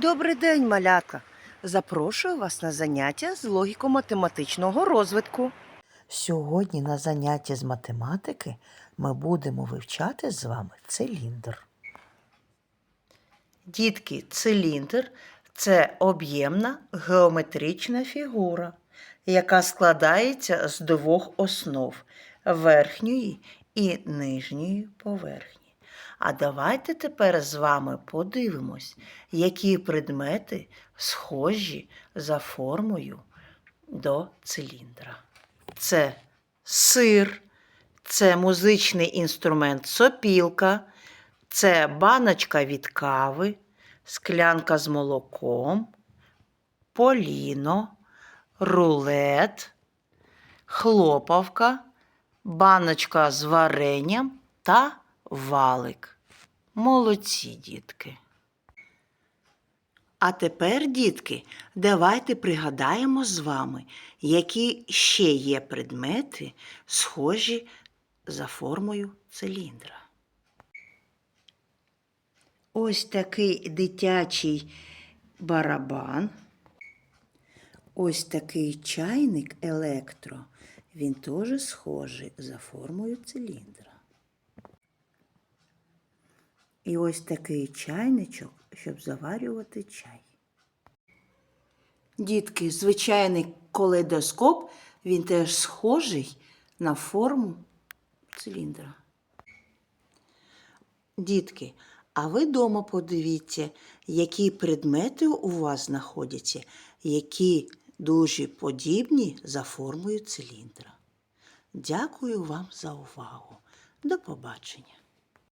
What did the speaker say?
Добрий день, малятка! Запрошую вас на заняття з логіко-математичного розвитку. Сьогодні на занятті з математики ми будемо вивчати з вами циліндр. Дітки, циліндр це об'ємна геометрична фігура, яка складається з двох основ верхньої і нижньої поверхні. А давайте тепер з вами подивимось, які предмети схожі за формою до циліндра. Це сир, це музичний інструмент сопілка, це баночка від кави, склянка з молоком, поліно, рулет, хлопавка, баночка з варенням та валик. Молодці, дітки. А тепер, дітки, давайте пригадаємо з вами, які ще є предмети, схожі за формою циліндра. Ось такий дитячий барабан. Ось такий чайник електро. Він теж схожий за формою циліндра. І ось такий чайничок, щоб заварювати чай. Дітки, звичайний колейдоскоп, він теж схожий на форму циліндра. Дітки, а ви дома подивіться, які предмети у вас знаходяться, які дуже подібні за формою циліндра. Дякую вам за увагу. До побачення.